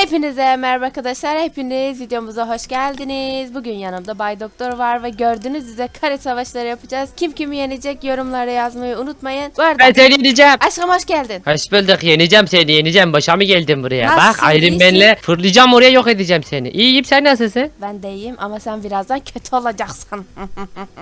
Hepinize merhaba arkadaşlar. Hepiniz videomuza hoş geldiniz. Bugün yanımda Bay Doktor var ve gördüğünüz üzere kare savaşları yapacağız. Kim kimi yenecek yorumlara yazmayı unutmayın. Bu arada Ben seni yeneceğim. aşkım hoş geldin. Hoş bulduk yeneceğim seni yeneceğim başa mı geldin buraya Nasılsın, bak Iron iyisin? Man'le fırlayacağım oraya yok edeceğim seni İyiyim sen nasılsın Ben de iyiyim ama sen birazdan kötü olacaksın.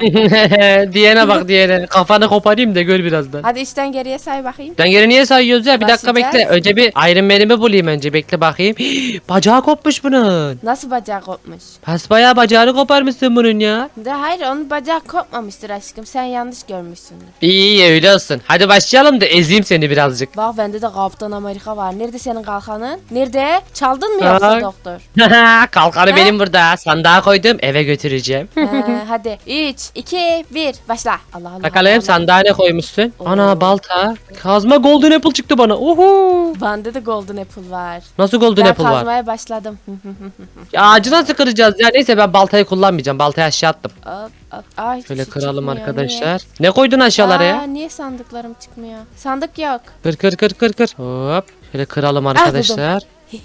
diyene bak diyene kafanı koparayım da gör birazdan Hadi işten geriye say bakayım. Sen geri niye sayıyoruz ya bir dakika Başlayacağız. bekle önce bir Iron Man'imi bulayım önce bekle bakayım Bacağı kopmuş bunun Nasıl bacağı kopmuş? Basbayağı bacağını koparmışsın bunun ya De hayır onun bacağı kopmamıştır aşkım. Sen yanlış görmüşsündür. İyi öyle olsun hadi başlayalım da ezeyim seni birazcık Bak bende de Kaptan Amerika var. Nerede senin kalkanın? Nerede? Çaldın mı yoksa Bak. doktor? Kalkanı Ha? benim burada sandığa koydum eve götüreceğim He, hadi 3, 2, 1 başla. Allah Allah. Bakalım sandığa ne koymuşsun? Oo. Ana balta. Kazma golden apple çıktı bana. Uhu. Bende de golden apple var. Nasıl golden ben apple var? kazmaya başladım. Ya ağacı nasıl kıracağız ya? Neyse ben baltayı kullanmayacağım. Baltayı aşağı attım. hop, hop. Aa, hiçbir Şöyle şey kıralım çıkmıyor, arkadaşlar. Ne koydun Niye? aşağılara Aa, ya? niye sandıklarım çıkmıyor? Sandık yok. Kır kır kır kır kır. Hop. Şöyle kıralım arkadaşlar.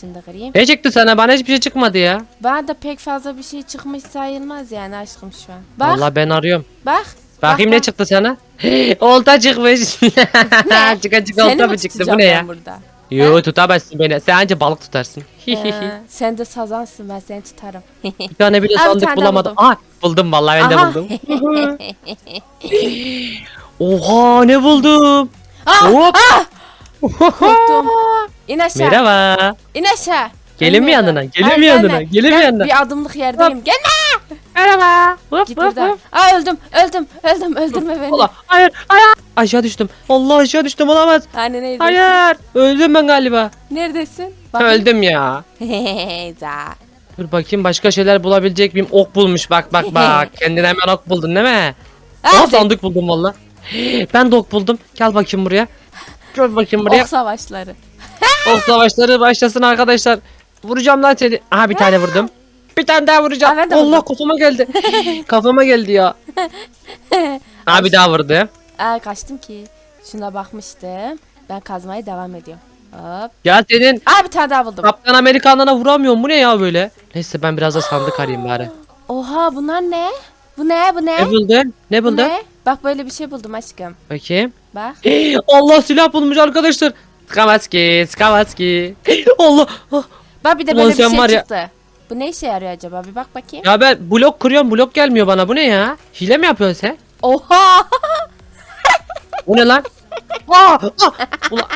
Şunu da kırayım. Ne çıktı sana? Bana hiçbir şey çıkmadı ya. Bana da pek fazla bir şey çıkmış sayılmaz yani aşkım şu an. Bak Vallahi ben arıyorum. bak. Bakayım bak, ne çıktı sana? olta çıkmış. Çıka çıka Seni olta mi mı çıktı? Bu tutacağım ne ben ya? Burada? Yo tutamazsın beni. Sen anca balık tutarsın. Ee, sen de sazansın ben seni tutarım. bir tane bile Aa, bir sandık tane bulamadım. buldum. Aa buldum vallahi ben de Aha. buldum. Oha ne buldum? Aa, Hop. korktum. İn aşağı. Merhaba. İn aşağı. Gelin mi yanına? Gelin mi yanına? Gelin mi yanına? Bir adımlık yerdeyim. Gelme. Merhaba. Hop Git buradan. Aa öldüm. Öldüm. Öldüm. Öldürme beni. Allah. Hayır. Hayır. Aşağı düştüm. Allah aşağı düştüm olamaz. Hani neydi? Hayır. Öldüm ben galiba. Neredesin? Öldüm ya. Za. Dur bakayım başka şeyler bulabilecek miyim? Ok bulmuş bak bak bak. Kendine hemen ok buldun değil mi? Aa Hadi. sandık buldum valla. Ben de ok buldum. Gel bakayım buraya. Gel bakayım buraya. Ok savaşları. Ok savaşları başlasın arkadaşlar. Vuracağım lan seni. Aha bir tane vurdum. Bir tane daha vuracağım. Aa, ben de Allah vurdum. kafama geldi. kafama geldi ya. Aha bir daha vurdu. Aa kaçtım ki. Şuna bakmıştım. Ben kazmaya devam ediyorum. Hop. Ya senin Aa bir tane daha buldum. Kaptan Amerikan'ına vuramıyorum. Bu ne ya böyle? Neyse ben biraz da sandık arayayım bari. Oha bunlar ne? Bu ne? Bu ne? Ne buldun? Ne Bu buldun? ne? Bak böyle bir şey buldum aşkım. Bakayım. Bak. Allah silah bulmuş arkadaşlar. Skavaski, Skavaski. Allah. Ah. Bak bir de Ulan böyle bir sen şey var ya- çıktı. Bu ne işe yarıyor acaba? Bir bak bakayım. Ya ben blok kırıyorum blok gelmiyor bana. Bu ne ya? Hile mi yapıyorsun sen? Oha! Bu ne lan? Aa, ah. Ulan,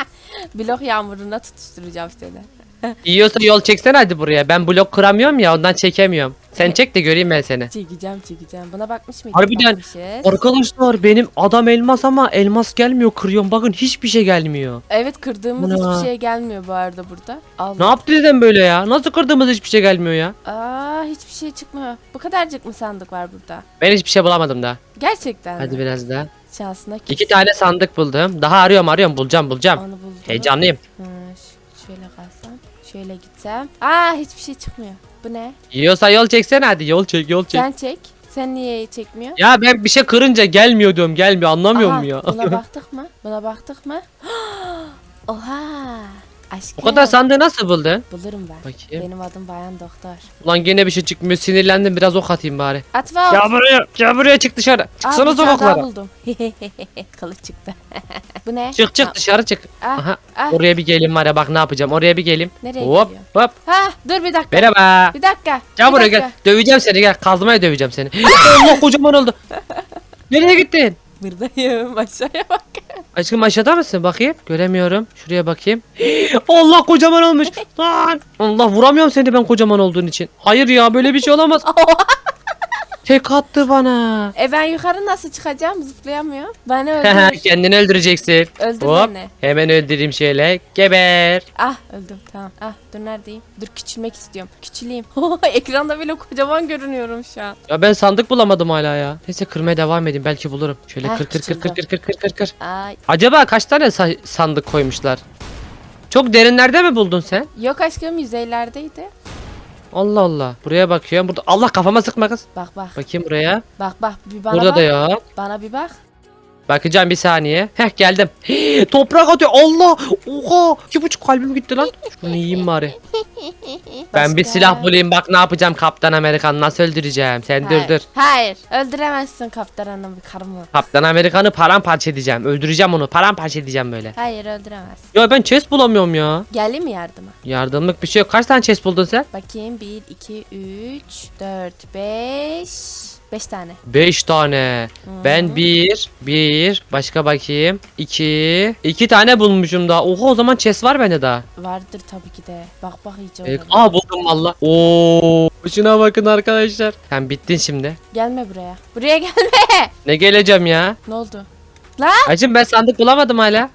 Blok yağmuruna tutuşturacağım seni. yiyorsa yol çeksene hadi buraya. Ben blok kıramıyorum ya ondan çekemiyorum. Sen çek de göreyim ben seni. Çekeceğim çekeceğim. Buna bakmış mıydın? Harbiden. Bakmışız. Arkadaşlar benim adam elmas ama elmas gelmiyor kırıyorum. Bakın hiçbir şey gelmiyor. Evet kırdığımız Buna. hiçbir şey gelmiyor bu arada burada. Ne Allah. yaptı dedim böyle ya? Nasıl kırdığımız hiçbir şey gelmiyor ya? Aa hiçbir şey çıkmıyor. Bu kadarcık mı sandık var burada? Ben hiçbir şey bulamadım daha. Gerçekten Hadi mi? biraz daha. Şansına küs. İki tane sandık buldum. Daha arıyorum arıyorum bulacağım bulacağım. Onu buldum. Heyecanlıyım. Ş- şöyle kalsam. Şöyle gitsem. Aa hiçbir şey çıkmıyor. Bu ne? Yiyorsa yol çeksene hadi yol çek yol çek. Sen çek. Sen niye çekmiyor? Ya ben bir şey kırınca gelmiyor diyorum gelmiyor anlamıyor Aha, mu ya? Buna baktık mı? Buna baktık mı? Oha. Aşkım. o kadar sandığı nasıl buldun? Bulurum ben. Bakayım. Benim adım Bayan Doktor. Ulan gene bir şey çıkmıyor sinirlendim biraz ok atayım bari. Atva. Gel buraya gel buraya çık dışarı. Çıksana sokaklara. buldum. Kılıç çıktı. Bu ne? Çık çık Aa, dışarı çık. ah, Aha ah. oraya bir gelin var ya bak ne yapacağım oraya bir gelin. Nereye Hop geliyor? hop. Ha dur bir dakika. Merhaba. Bir dakika. Gel bir buraya dakika. gel. Döveceğim seni gel. Kazmaya döveceğim seni. Allah kocaman oldu. Nereye gittin? Buradayım aşağıya bak. Aşkım aşağıda mısın? Bakayım. Göremiyorum. Şuraya bakayım. Allah kocaman olmuş. Lan. Allah vuramıyorum seni ben kocaman olduğun için. Hayır ya böyle bir şey olamaz. Tek attı bana. E ben yukarı nasıl çıkacağım? Zıplayamıyorum. Beni öldür. Kendini öldüreceksin. Öldür Hop. beni. Hemen öldüreyim şöyle. Geber. Ah öldüm tamam. Ah dur neredeyim? Dur küçülmek istiyorum. Küçüleyim. Ekranda bile kocaman görünüyorum şu an. Ya ben sandık bulamadım hala ya. Neyse kırmaya devam edeyim belki bulurum. Şöyle Heh, kır kır kır kır kır kır kır kır kır. Ay Acaba kaç tane sa- sandık koymuşlar? Çok derinlerde mi buldun sen? yok aşkım yüzeylerdeydi. Allah Allah. Buraya bakıyorum. Burada Allah kafama sıkma kız. Bak bak. Bakayım buraya. Bak bak bir bana Burada bak. da yok. Bana bir bak. Bakacağım bir saniye. Heh geldim. Toprak atıyor. Allah. Oha. İki buçuk kalbim gitti lan. Şunu yiyeyim bari. Ben bir silah bulayım bak ne yapacağım Kaptan Amerikan nasıl öldüreceğim sen Hayır. dur dur. Hayır. Öldüremezsin kaptan karımı. Kaptan Amerikan'ı paramparça edeceğim öldüreceğim onu paramparça edeceğim böyle. Hayır öldüremez. Ya ben chest bulamıyorum ya. Geleyim mi yardıma? Yardımlık bir şey yok. Kaç tane chest buldun sen? Bakayım 1, 2, 3, 4, 5. 5 tane. 5 tane. Ben bir, bir, başka bakayım. 2, 2 tane bulmuşum daha. Oha o zaman chest var bende daha. Vardır tabii ki de. Bak bak iyice Evet. Aa buldum valla. Oo, şuna bakın arkadaşlar. Sen bittin şimdi. Gelme buraya. Buraya gelme. Ne geleceğim ya? ne oldu? La? Acım ben sandık bulamadım hala.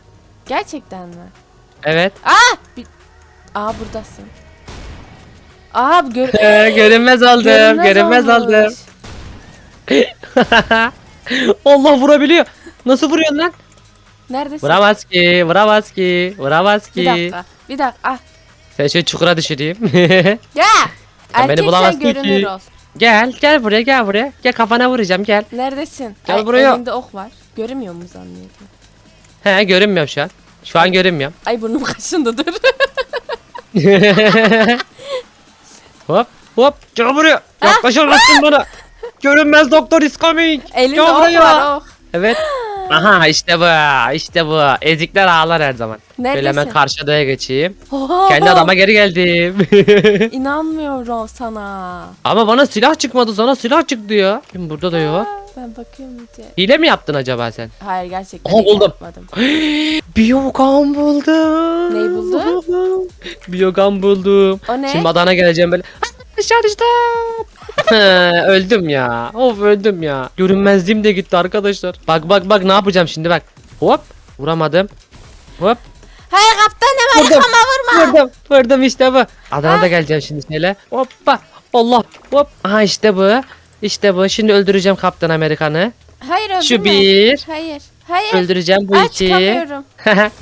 Gerçekten mi? Evet. Aa buradasın. Aa gör görünmez oldum. Görünmez olmuş. oldum. Allah vurabiliyor. Nasıl vuruyorsun lan? Neredesin? Vuramaz ki, vuramaz ki, vuramaz ki. Bir dakika. Bir dakika. Ah. Sen şöyle çukura düşüreyim. Ya. Sen beni Erkek sen bulamazsın görünür ki. ol. gel, gel buraya, gel buraya. Gel kafana vuracağım, gel. Neredesin? Gel Ay, buraya. Elinde ok var. Göremiyor mu zannediyorum? He, görünmüyorum şu an. Şu an görünmüyorum. Ay burnum kaşındı dur. hop, hop. Gel buraya. Yaklaşamazsın bana. Görünmez doktor is coming. Elinde Gel ok buraya. var ok. Evet. Aha işte bu, işte bu. Ezikler ağlar her zaman. Böyle hemen Neredesin? karşı adaya geçeyim. Oha! Kendi adama geri geldim. İnanmıyorum sana. Ama bana silah çıkmadı sana silah çıktı ya. Kim burada da yok. Ben bakıyorum diye. Hile mi yaptın acaba sen? Hayır gerçekten Aha, iyi buldum. yapmadım. Biyogan buldum. Neyi buldun? Biyogan buldum. O ne? Şimdi adana geleceğim böyle. Dışarı işte. Öldüm ya. Of öldüm ya. Görünmezliğim de gitti arkadaşlar. Bak bak bak ne yapacağım şimdi bak. Hop. Vuramadım. Hop. Hayır kaptan hemen Vurdum. vurma. Vurdum. Vurdum işte bu. Adana'da geleceğim şimdi şöyle. Hoppa. Allah. Hop. Aha işte bu. İşte bu. Şimdi öldüreceğim Kaptan Amerikan'ı. Hayır öldürme. Şu bir. Hayır. Hayır. Öldüreceğim bu Ay iki.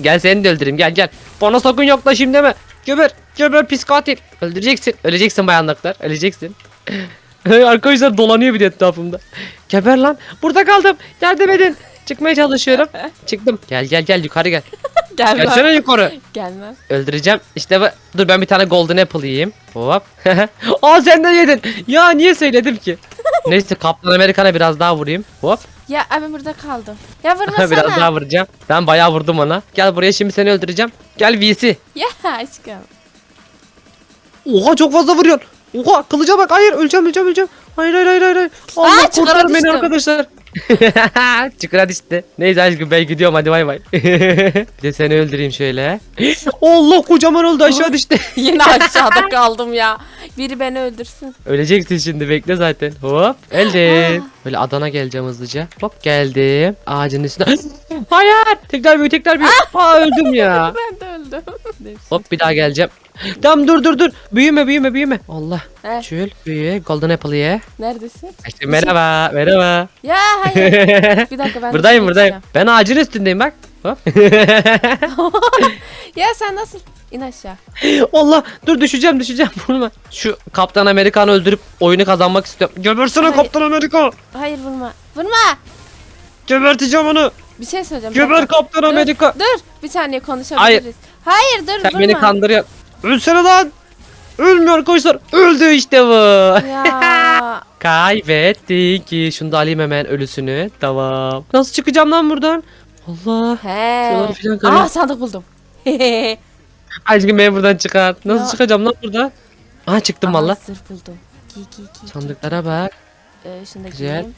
gel seni de öldüreyim gel gel. Bana sakın yaklaşayım deme. Geber. Geber pis katil. Öldüreceksin. Öleceksin bayanlıklar. Öleceksin. Arkadaşlar dolanıyor bir de etrafımda. Geber lan. Burada kaldım. Yardım edin. Çıkmaya çalışıyorum. Çıktım. Gel gel gel yukarı gel. Gelmem. Gelsene yukarı. Gelmem. Öldüreceğim. İşte bu. Dur ben bir tane golden apple yiyeyim. Hop. Aa sen de yedin. Ya niye söyledim ki? Neyse Kaptan Amerikan'a biraz daha vurayım. Hop. Ya abi burada kaldım. Ya vurmasana. biraz daha vuracağım. Ben bayağı vurdum ona. Gel buraya şimdi seni öldüreceğim. Gel VC. Ya aşkım. Oha çok fazla vuruyorsun. Oha kılıca bak. Hayır öleceğim öleceğim öleceğim. Hayır hayır hayır hayır. Allah Aa, kurtarın beni düştüm. arkadaşlar. Çukura düştü. Neyse aşkım ben gidiyorum hadi bay bay. bir de seni öldüreyim şöyle. Allah kocaman oldu aşağı düştü. Yine aşağıda kaldım ya. Biri beni öldürsün. Öleceksin şimdi bekle zaten. Hop öldüm. Böyle Adana geleceğim hızlıca. Hop geldim. Ağacın üstüne. Hayır. Tekrar büyü tekrar büyü. Aa öldüm ya. Ben de öldüm. Hop bir daha geleceğim. Tamam dur dur dur. Büyüme büyüme büyüme. Allah. He, Çül büyü. Golden apple ye. neredesin? İşte merhaba merhaba. Ya hayır. Bir dakika ben buradayım buradayım. Ben ağacın üstündeyim bak. Hop. Ya sen nasıl? İn aşağı. Allah dur düşeceğim düşeceğim. Vurma. Şu Kaptan Amerikan'ı öldürüp oyunu kazanmak istiyorum. Gebersene Hayır. Kaptan Amerika. Hayır vurma. Vurma. Geberteceğim onu. Bir şey söyleyeceğim. dakika. Kaptan Dur, Amerika. Dur. Bir saniye konuşabiliriz. Hayır, dur Sen vurma. beni kandırıyorsun. Ölsene lan. Ölmüyor arkadaşlar. Öldü işte bu. Ya. Kaybettik ki. Şunu da alayım hemen ölüsünü. Tamam. Nasıl çıkacağım lan buradan? Allah. He. Şuraları falan karıyor. Aa sandık buldum. Aşkım beni buradan çıkar. Nasıl Ya. çıkacağım lan burada? Aha çıktım valla. Zırh buldum. Giy giy giy. Sandıklara bak. Ee, şunu da Güzel. giyeyim.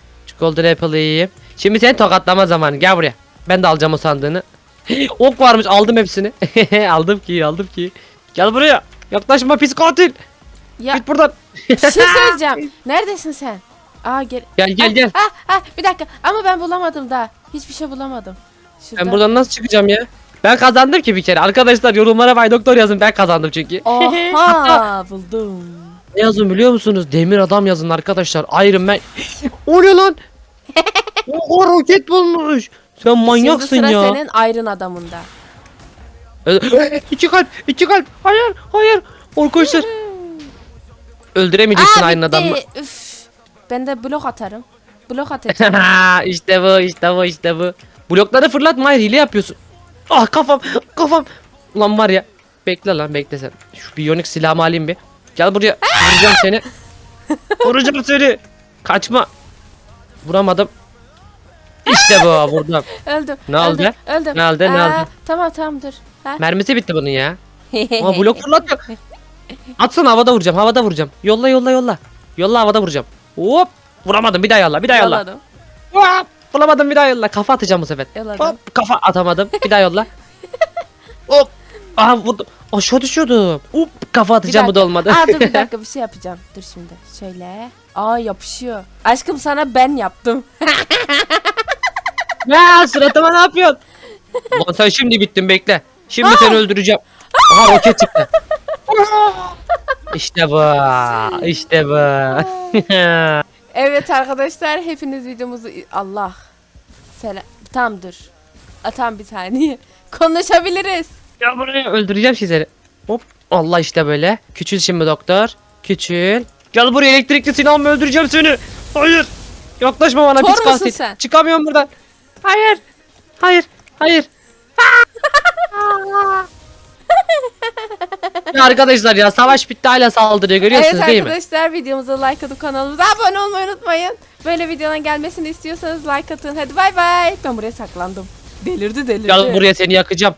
Apple'ı yiyeyim. Şimdi seni tokatlama zamanı. Gel buraya. Ben de alacağım o sandığını. ok varmış aldım hepsini. aldım ki aldım ki. Gel buraya. Yaklaşma pis katil. Ya Git buradan. bir şey söyleyeceğim. Neredesin sen? Aa gel. Gel gel gel. Ah, ah, bir dakika ama ben bulamadım daha. Hiçbir şey bulamadım. Şurada. Ben buradan nasıl çıkacağım ya? Ben kazandım ki bir kere. Arkadaşlar yorumlara Bay Doktor yazın. Ben kazandım çünkü. Oha buldum. Ne yazın biliyor musunuz? Demir adam yazın arkadaşlar. Iron Man. o ne lan? o roket bulmuş. Sen manyaksın Şimdi sıra ya. senin ayrın adamında. İki kalp, iki kalp. Hayır, hayır. Arkadaşlar. Öldüremeyeceksin Aa aynı bitti. adamı. Üf. Ben de blok atarım. Blok atacağım. işte bu, işte bu, işte bu. Blokları fırlatma hayır hile yapıyorsun. Ah kafam kafam. Ulan var ya. Bekle lan bekle sen. Şu biyonik silahımı alayım bir. Gel buraya. Vuracağım seni. Vuracağım seni. Kaçma. Vuramadım. İşte bu vurdum. Öldüm. Ne oldu? öldüm, Öldüm. Ne oldu, ne Aa, oldu? Tamam tamam dur. Ha? Mermisi bitti bunun ya. Ama blok fırlatıyor. Atsana havada vuracağım havada vuracağım. Yolla yolla yolla. Yolla havada vuracağım. Hop. Vuramadım bir daha yolla bir daha yolla. Yolladım. Hop. Bulamadım bir daha yolla. Kafa atacağım bu sefer. Yolladım. Hop. Kafa atamadım. Bir daha yolla. Hop. Aha vurdum. Aşağı düşüyordum. Hop. Kafa atacağım bu da olmadı. Aa dur bir dakika bir şey yapacağım. Dur şimdi. Şöyle. Aa yapışıyor. Aşkım sana ben yaptım. ya suratıma ne yapıyorsun? Lan sen şimdi bittin bekle. Şimdi seni öldüreceğim. Aha roket çıktı. işte bu. İşte bu. Evet arkadaşlar hepiniz videomuzu Allah. Selam. Tamam dur. Atam bir saniye. Konuşabiliriz. Ya buraya öldüreceğim sizleri. Hop. Allah işte böyle. Küçül şimdi doktor. Küçül. Gel buraya elektrikli silahımla öldüreceğim seni. Hayır. Yaklaşma bana pis musun sen? Çıkamıyorum buradan. Hayır. Hayır. Hayır. Ya arkadaşlar ya savaş bitti hala saldırıyor görüyorsunuz evet değil mi? arkadaşlar videomuza like atıp kanalımıza abone olmayı unutmayın. Böyle videoların gelmesini istiyorsanız like atın. Hadi bay bay. Ben buraya saklandım. Delirdi delirdi. Gel buraya seni yakacağım.